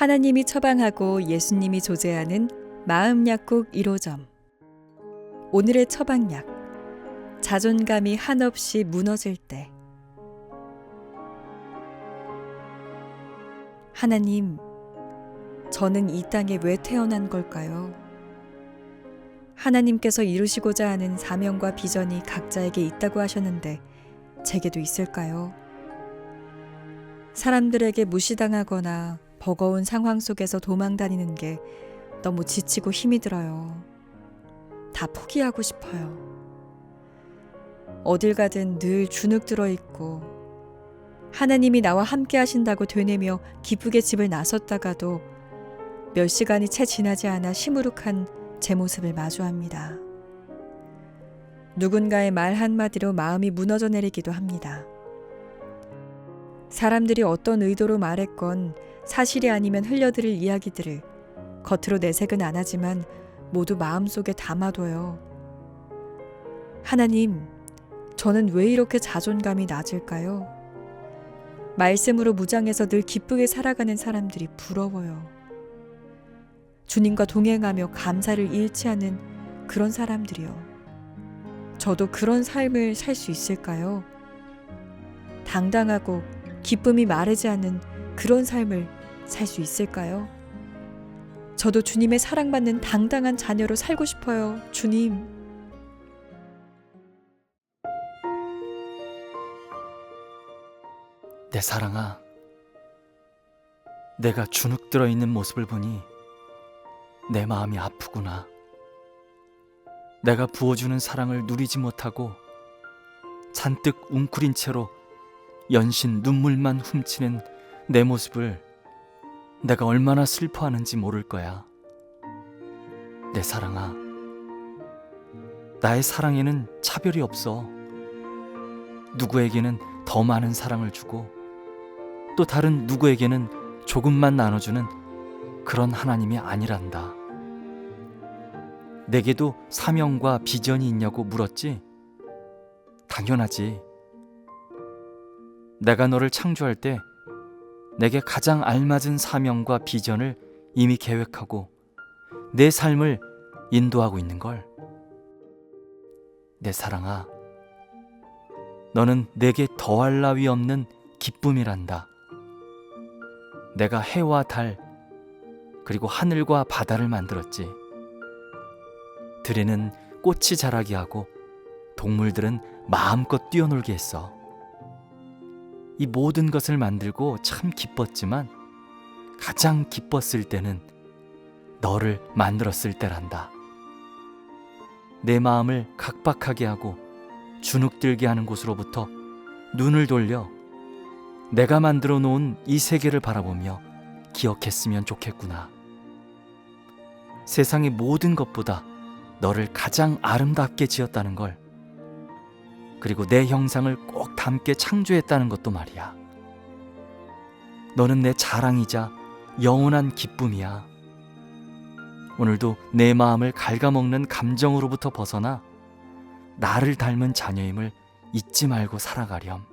하나님이 처방하고 예수님이 조제하는 마음 약국 1호점. 오늘의 처방약. 자존감이 한없이 무너질 때. 하나님, 저는 이 땅에 왜 태어난 걸까요? 하나님께서 이루시고자 하는 사명과 비전이 각자에게 있다고 하셨는데 제게도 있을까요? 사람들에게 무시당하거나 버거운 상황 속에서 도망 다니는 게 너무 지치고 힘이 들어요. 다 포기하고 싶어요. 어딜 가든 늘 주눅 들어 있고 하나님이 나와 함께 하신다고 되뇌며 기쁘게 집을 나섰다가도 몇 시간이 채 지나지 않아 시무룩한 제 모습을 마주합니다. 누군가의 말 한마디로 마음이 무너져 내리기도 합니다. 사람들이 어떤 의도로 말했건 사실이 아니면 흘려들을 이야기들을 겉으로 내색은 안 하지만 모두 마음속에 담아둬요. 하나님, 저는 왜 이렇게 자존감이 낮을까요? 말씀으로 무장해서 늘 기쁘게 살아가는 사람들이 부러워요. 주님과 동행하며 감사를 않는 그런 사람들이요. 저도 그런 삶을 살 수 있을까요? 당당하고 기쁨이 마르지 않는 그런 삶을 살 수 있을까요? 저도 주님의 사랑받는 당당한 자녀로 살고 싶어요, 주님. 내 사랑아, 내가 주눅 들어 있는 모습을 보니 내 마음이 아프구나. 내가 부어주는 사랑을 누리지 못하고 잔뜩 웅크린 채로 연신 눈물만 훔치는 내 모습을 내가 얼마나 슬퍼하는지 모를 거야. 내 사랑아, 나의 사랑에는 차별이 없어. 누구에게는 더 많은 사랑을 주고 또 다른 누구에게는 조금만 나눠주는 그런 하나님이 아니란다. 내게도 사명과 비전이 있냐고 물었지? 당연하지. 내가 너를 창조할 때 내게 가장 알맞은 사명과 비전을 이미 계획하고 내 삶을 인도하고 있는 걸. 내 사랑아, 너는 내게 더할 나위 없는 기쁨이란다. 내가 해와 달, 그리고 하늘과 바다를 만들었지. 들에는 꽃이 자라게 하고 동물들은 마음껏 뛰어놀게 했어. 이 모든 것을 만들고 참 기뻤지만 가장 기뻤을 때는 너를 만들었을 때란다. 내 마음을 각박하게 하고 주눅들게 하는 곳으로부터 눈을 돌려 내가 만들어 놓은 이 세계를 바라보며 기억했으면 좋겠구나. 세상의 모든 것보다 너를 가장 아름답게 지었다는 걸, 그리고 내 형상을 꼭 닮게 창조했다는 것도 말이야. 너는 내 자랑이자 영원한 기쁨이야. 오늘도 내 마음을 갉아먹는 감정으로부터 벗어나 나를 닮은 자녀임을 잊지 말고 살아가렴.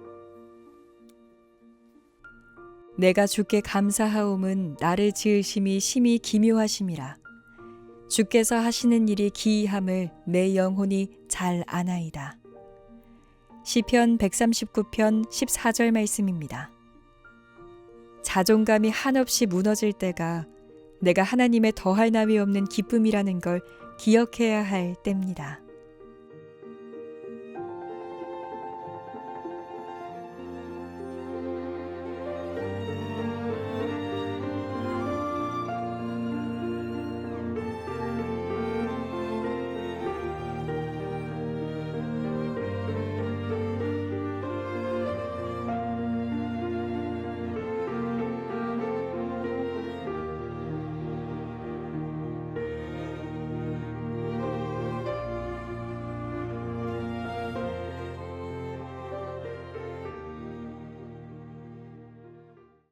내가 주께 감사하옴은 나를 지으심이 심히 기묘하심이라. 주께서 하시는 일이 기이함을 내 영혼이 잘 아나이다. 시편 139편 14절 말씀입니다. 자존감이 한없이 무너질 때가 내가 하나님의 더할 나위 없는 기쁨이라는 걸 기억해야 할 때입니다.